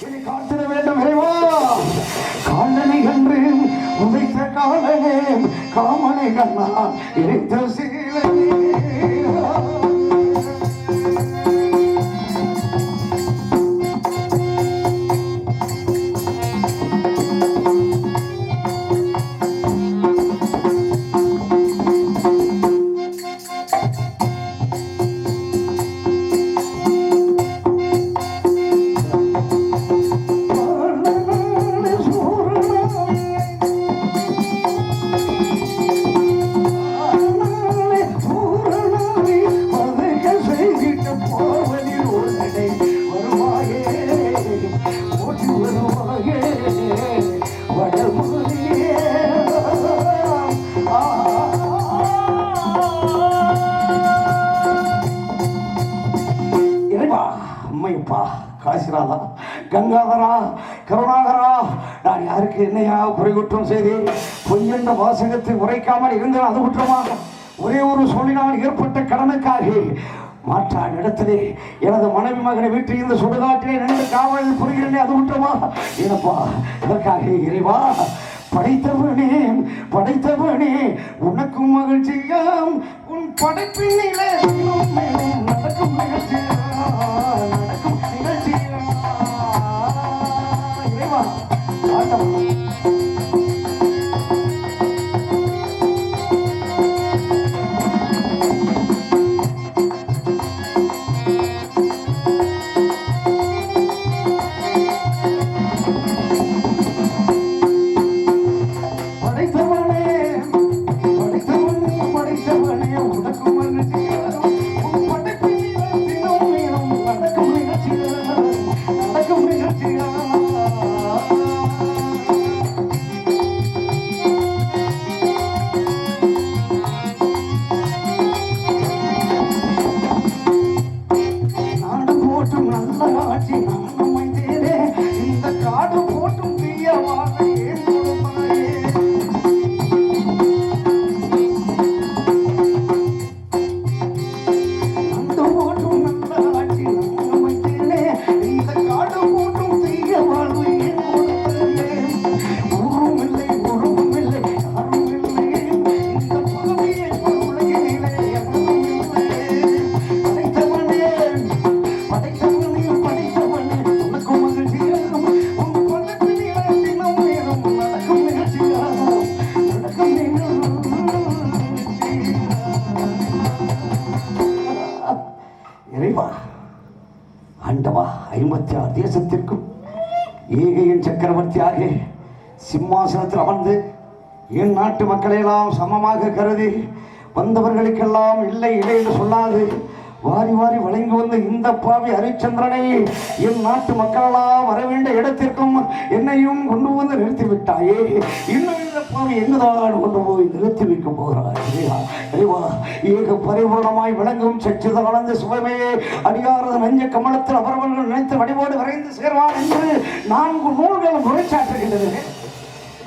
காத்திட வேண்டும் இறைவா. காலனை என்று உதைத்த காலனே காமனை கண்ணா இணைத்த சீலனே கங்காதரா கருணாகரா. நான் யாருக்கு என்னையா குறை குற்றம் செய்து பொய்யென்ற வாசகத்தை உரைக்காமல் இருந்தேன் அது குற்றமாக ஒரே ஒரு சொல்லினால் ஏற்பட்ட கடனுக்காக மாற்றான் இடத்திலே. எனது மனைவி மகனை வீட்டில் இந்த சுடுகாட்டிலே நின்று காவலில் புரிகிறேனே அது குற்றமா? என்னப்பா இதற்காக இறைவா படைத்தவனே படைத்தவனே. உனக்கும் மகிழ்ச்சியாம் உன் படைப்பினிலே நடக்கும் மகிழ்ச்சியா நடக்கும் ஆண்டவா ஐம்பத்தி ஆறு தேசத்திற்கும் ஏகையின் சக்கரவர்த்தியாக சிம்மாசனத்தில் அமர்ந்து என் நாட்டு மக்களையெல்லாம் சமமாக கருதி வந்தவர்களுக்கெல்லாம் இல்லை இல்லை என்று சொல்லாது. வாரி வாரி வழங்கி வந்த இந்த பாவி ஹரிச்சந்திரனை என் நாட்டு மக்களெல்லாம் வரவேண்ட இடத்திற்கும் என்னையும் கொண்டு வந்து நிறுத்தி விட்டாயே இன்னும் இந்த பாவி எங்குதான் கொண்டு போய் நிறுத்தி வைக்க போகிறாய்? ஏக பரிபூர்ணமாய் விளங்கும் சச்சிதானந்த சுவமே அடியாரது நஞ்ச கமலத்தில் அவரவர்கள் நினைத்து வழிபாடு விரைந்து சேர்வான் என்று நான்கு நூல்கள் முறைச்சாற்றுகின்றது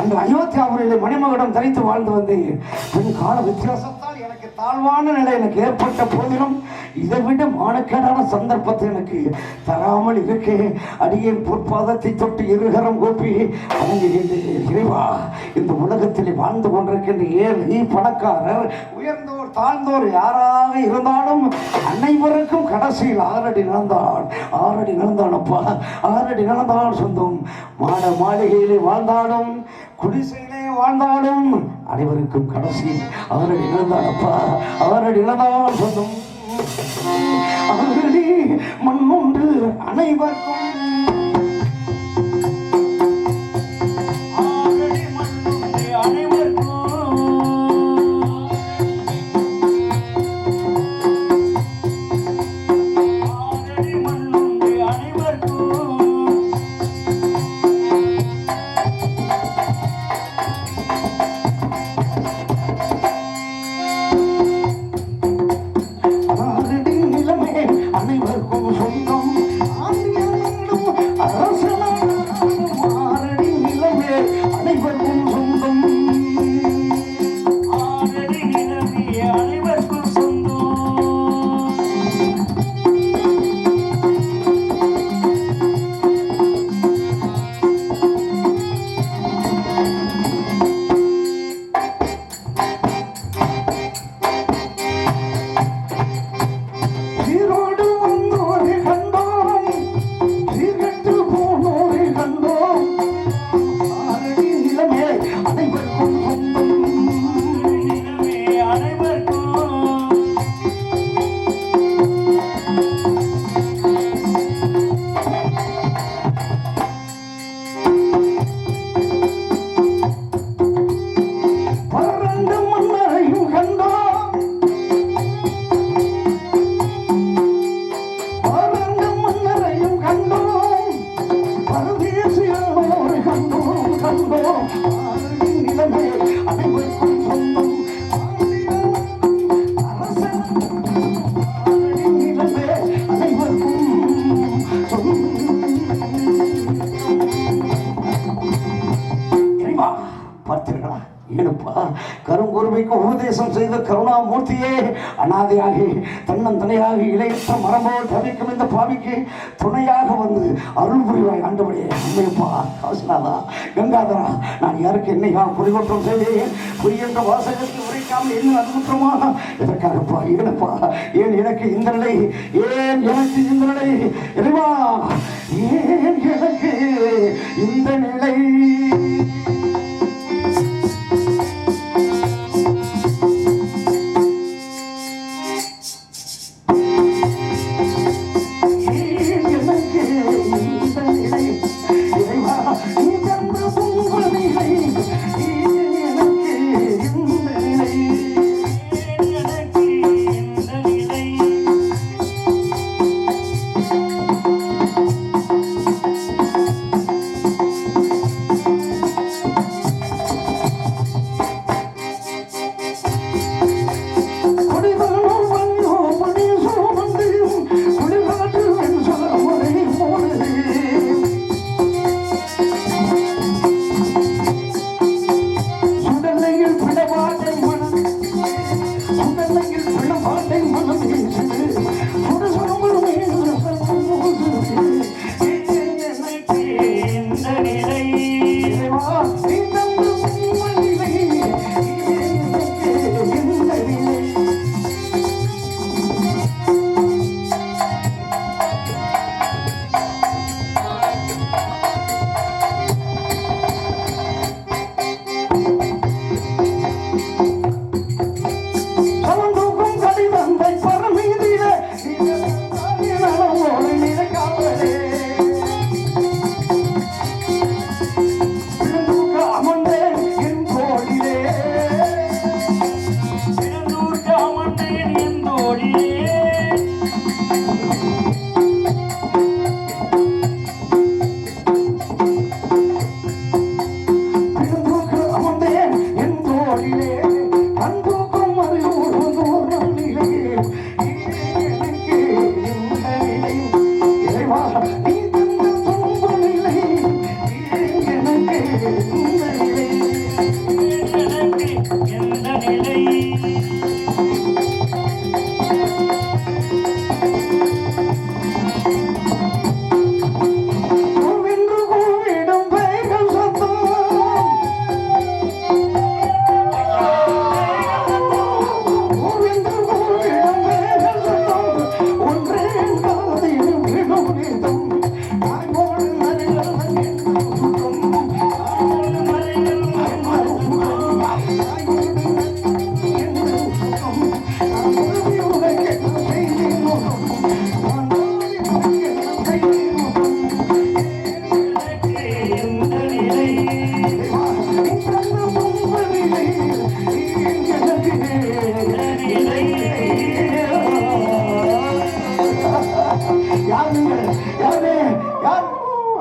அந்த அயோத்தியாபுரியிலே மணிமகுடம் தரித்து வாழ்ந்து வந்தேன். பின் கால வித்தியாசத்தான். எனக்கு தாழ்வான நிலை எனக்கு ஏற்பட்ட போதிலும் இதை விட மானக்கேடான சந்தர்ப்பத்தை எனக்கு தராமல் இருக்கே. அடியின் பொற்பாதத்தை தொட்டு இருகரம் கூப்பி வணங்குகின்றேன் இறைவா இந்த உலகத்தில் வாழ்ந்து கொண்டிருக்கின்ற ஏழை பணக்காரர் உயர்ந்தோர் தாழ்ந்தோர் யாராக இருந்தாலும் அனைவருக்கும் கடைசியில் ஆறடி நடந்தான் ஆறடி நடந்தான் அப்பா ஆறடி நடந்தான் சொந்தம். மாட மாளிகையிலே வாழ்ந்தாலும் குடிசை வாழ்ந்தாலும் அனைவருக்கும் கடைசி. அவரடி நடந்தான் அவரடி நடந்தான் சொந்தம். அவரடி மண்ணுண்டு அனைவருக்கும். கருங்குருமைக்கு உபதேசம் செய்த கருணாமூர்த்தியே அனாதையாகி தன்னந்தனையாக இளையற்ற மரம்போல் தவிக்கும் இந்த பாவிக்கு துணையாக வந்து அருள் புரிவாய் ஆண்டபடியே அம்மையப்பா காசுநாதா கங்காதரா நான் யாருக்கு என்னையா குறிவற்றம் செய்தேன்? புரிகின்ற வாசகத்தை உரைக்காமல் என்ன அனுமற்றமா எதற்காகப்பா ஏனப்பா ஏன் எனக்கு இந்த நிலை? ஏன் எனக்கு இந்த நிலை? இறைவா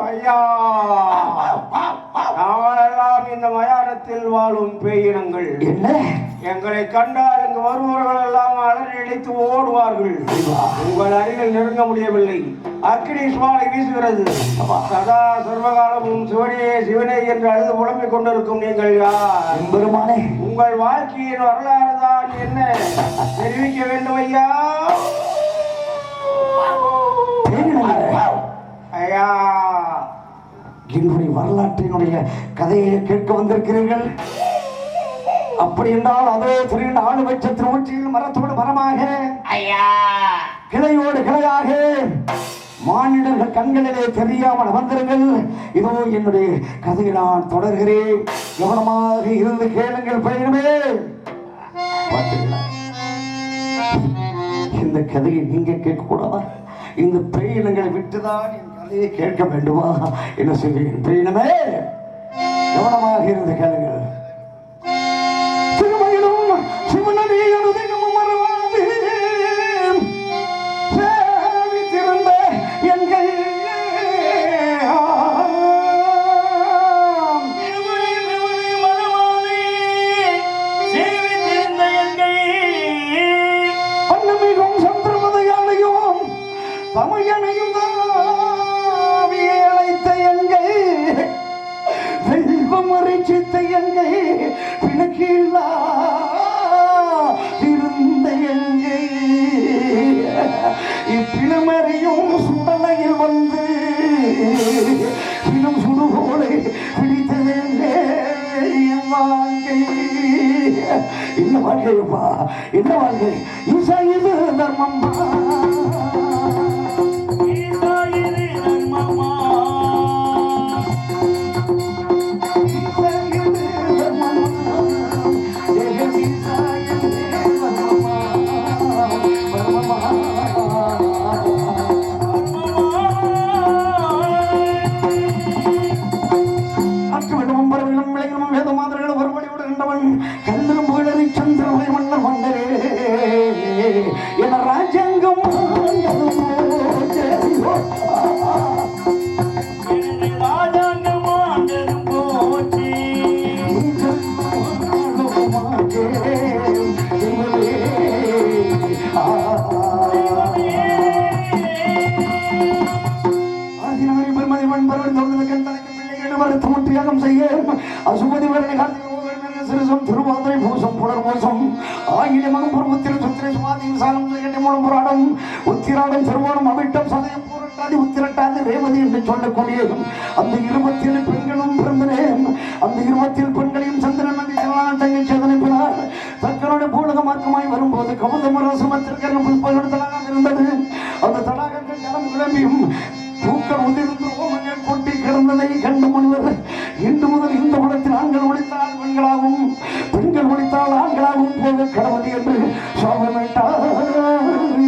ஐயா நாமெல்லாம் இந்த மயானத்தில் வாழும் பேயினங்கள் என்ன எங்களை கண்டால் இங்கு வருபவர்கள் எல்லாம் அலறி அடித்து ஓடுவார்கள் உங்கள் அருகில் நெருங்க முடியவில்லை அக்கினி சுவாலை வீசுகிறது சதா சர்வகாலமும் சிவனே சிவனே என்று அழுது புலம்பிக் கொண்டிருக்கும் நீங்கள் யார் பெருமானே உங்கள் வாழ்க்கையின் வரலாறு தான் என்ன தெரிவிக்க வேண்டும் ஐயா ஐயா என்னுடைய வரலாற்றினுடைய கதையை கேட்க வந்திருக்கிறீர்கள். அப்படி என்றால் அதோ திரிந்த ஆளு வச்ச திருவொற்றியில் மரத்தோடு மரமாக ஐயா. கிளையோடு கிளையாக மானிடர்கள் கண்களிலே தெரியாமல் அமர்ந்திருங்கள் இதோ என்னுடைய கதையை நான் தொடர்கிறேன். கவனமாக இருந்து கேளுங்கள் பார்த்தீங்களா? இந்த கதையை நீங்க கேட்க கூடாதா இந்த பெயினங்களை விட்டுதான் என் கதையை கேட்க வேண்டுமா? என்ன சொல்றீங்க பெயினமே கவனமாக இருந்து கேளுங்கள். இப்பிணமறையும் சுடலையில் வந்து இன்னும் சுடுகோலை பிடித்ததெங்கே என் வாழ்க்கை. என்ன வாழ்க்கையப்பா என்ன வாழ்க்கை? இசை இது தர்மம்பா and the ஆகிய உத்திர புறமுத்திர சுத்திரை சுவாதியும் சாலம் எட்டு மூலம் புராடம் உத்திராடம் திருவோணம் அவிட்டம் சதயம் பூரட்டாதி உத்திரட்டாதி ரேவதி என்று சொல்லக்கூடிய அந்த இருபத்தில் பெண்களும் பிறந்தனேன். அந்த இருபத்தில் பெண்களையும் சந்திரன் நம்பி செல்லான் தங்கை சேதனைப்பினார். தக்கனுடைய பூலக மார்க்கமாய் வரும்போது கவுதமரசமத்திற்கு புதுப்பகடு தடாகம் இருந்தது. அந்த தடாகங்கள் ஜலம் கிளம்பியும் பூக்கள் உதிர்ந்து ஓமங்கள் கொட்டி கிடந்ததை கண்டு முனிவர் பெண்கள் ஒழித்தால் ஆண்களாகவும் போக கடவுது என்று சாபமிட்டார்.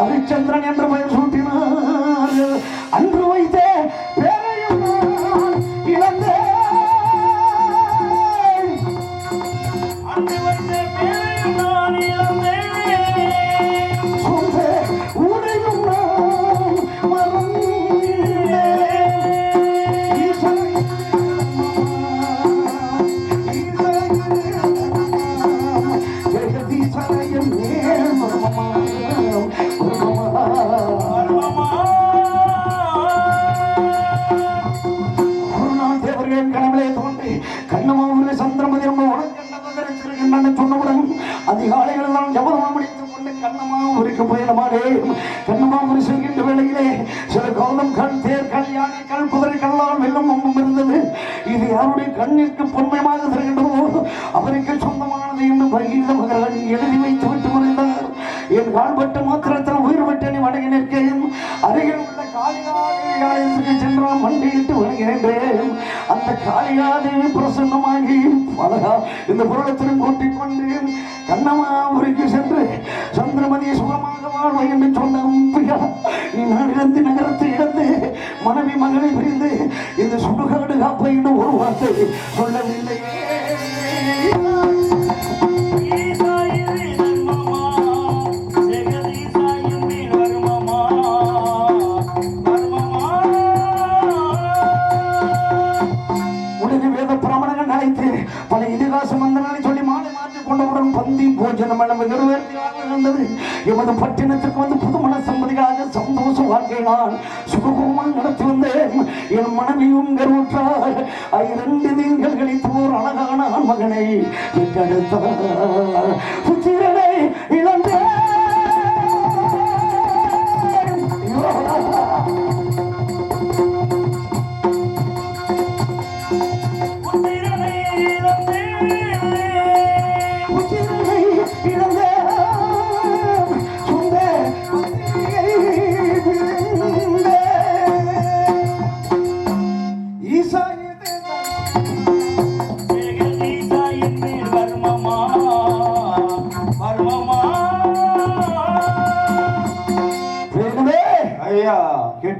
அரிச்சந்திரன் அதிகாலைகள் எல்லாம் ஜபதம் முடித்துக் கொண்டு கண்ணமாவூருக்கு பயணமாடே கண்ணமாவூர் செல்கின்ற வேளையிலே சில கோலம் கண் தேர் கல் யானை கல் குதிரை கல்லால் வெள்ளம் ஒன்றும் இருந்தது. இது யாருடைய கண்ணிற்கு பொன்மயமாக தருகின்றதோ அவருக்கு சொந்தமானது என்று பகிர்ந்த மகராஜ் எழுதி வைத்து விட்டு மறைந்தார் என் கால்பட்ட மாத்திரத்தில் உயிர் விட்டு வணங்கி நிற்கிறேன் அருகில் உள்ள காளிகாதேவி சென்றால் மண்டியிட்டு வருகிறேன். அந்த காளிகாதேவி பிரசன்னமாகி இந்த புரளத்திலும் கூட்டிக் கொண்டேன் கண்ணமாபுரிக்கு சென்று சந்திரமதியை சுகமாக வாழ்வை என்று சொன்ன உம்பியா நீ நாடிழந்து நகரத்து இழந்து மனைவி மகளை பிரிந்து இந்த சுடுகாடு காப்பை ஒரு வார்த்தை சொல்லவில்லையே. பட்டினத்திற்கு வந்து புதுமண சம்பதிகளாக சந்தோஷ வாழ்க்கை நான் சுகபோகமாக நடத்தி வந்தேன் என் மனைவியும் கருவுற்றார் இரண்டு நீங்கள் கழித்து ஓர் அழகான மகனை பெற்றெடுத்தார் புத்திரனை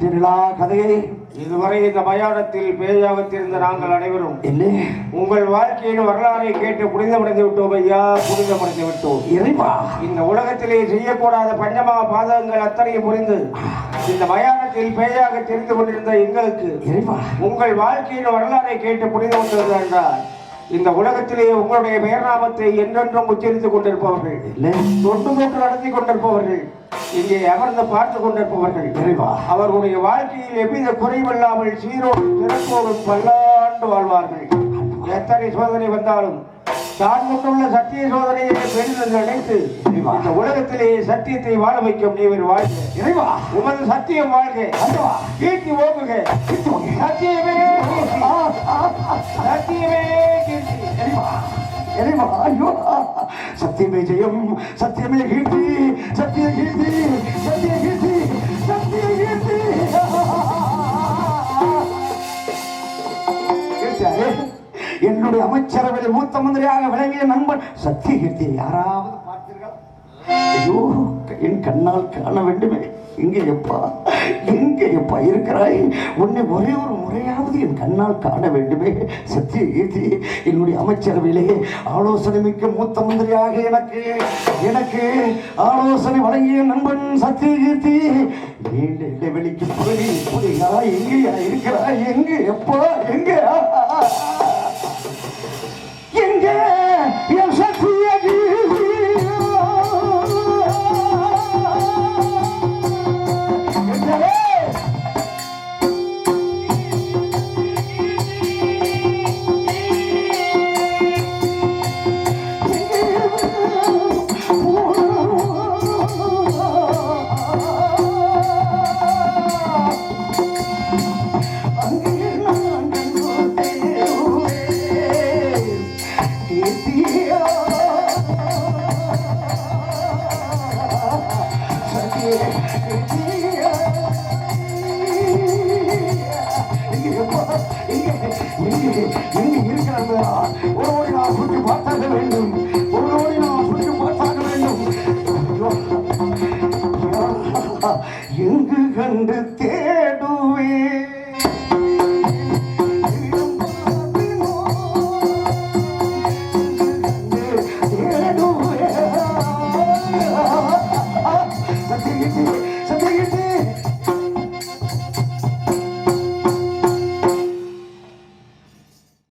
கேட்டீர்களா கதையை? இதுவரை இந்த மயானத்தில் பேயாகத்திருந்த நாங்கள் அனைவரும் இல்லை உங்கள் வாழ்க்கையின் வரலாறை கேட்டு புனிதமடைந்து விட்டோம் ஐயா புனிதமடைந்து விட்டோம். இறைவா? இந்த உலகத்திலே செய்யக்கூடாத பஞ்சமா பாதகங்கள் அத்தனையும் புரிந்து இந்த மயானத்தில் பேயாக தெரிந்து கொண்டிருந்த எங்களுக்கு இறைவா? உங்கள் வாழ்க்கையின் வரலாறை கேட்டு கொண்டது என்றால் இந்த உலகத்திலே உங்களுடைய பெயர்நாமத்தை என்றென்றும் உச்சரித்துக் கொண்டிருப்பவர்கள். தொட்டு தொட்டு நடத்தி கொண்டிருப்பவர்கள். இங்கே அமர்ந்து பார்த்து கொண்டிருப்பவர்கள். அவர்களுடைய வாழ்க்கையில் எவ்வித குறைவில்லாமல் சீரோடு சிறப்போடு பல்லாண்டு வாழ்வார்கள். எத்தனை சோதனை வந்தாலும் தான் கொண்டுள்ள சத்திய சோதனையை பெரிது நினைத்து. இந்த உலகத்திலே சத்தியத்தை வாழ வைக்கும் நீவர் வாழ்க. இறைவா உமது சத்தியம் வாழ்க. ஆண்டவா கீர்த்தி ஓங்குக. சத்தியமே. சத்தியமே ஜெயம் சத்தியமே கீர்த்தி சத்திய கீர்த்தி சத்திய கீர்த்தி சத்திய கீர்த்தி. என்னுடைய அமைச்சரவையில் மூத்த மந்திரியாக விளங்கிய நண்பன் சத்திய கீர்த்தி யாராவது பார்த்தீர்கள் ஐயோ என் கண்ணால் காண வேண்டுமே. இங்கே எப்பா? எங்கேயப்பா இருக்கிறாய் உன்னை ஒரே ஒரு முறையாவது என் கண்ணால் காண வேண்டுமே. சத்திய கீர்த்தி என்னுடைய அமைச்சரவையிலே ஆலோசனை மிக்க மூத்த மந்திரியாக எனக்கு எனக்கு ஆலோசனை வழங்கிய நண்பன் சத்திய கீர்த்தி நீண்ட இடைவெளிக்கு போய் புரியா எங்கேயா இருக்கிறாய்? எங்கே எப்பா எங்கே? எங்கே?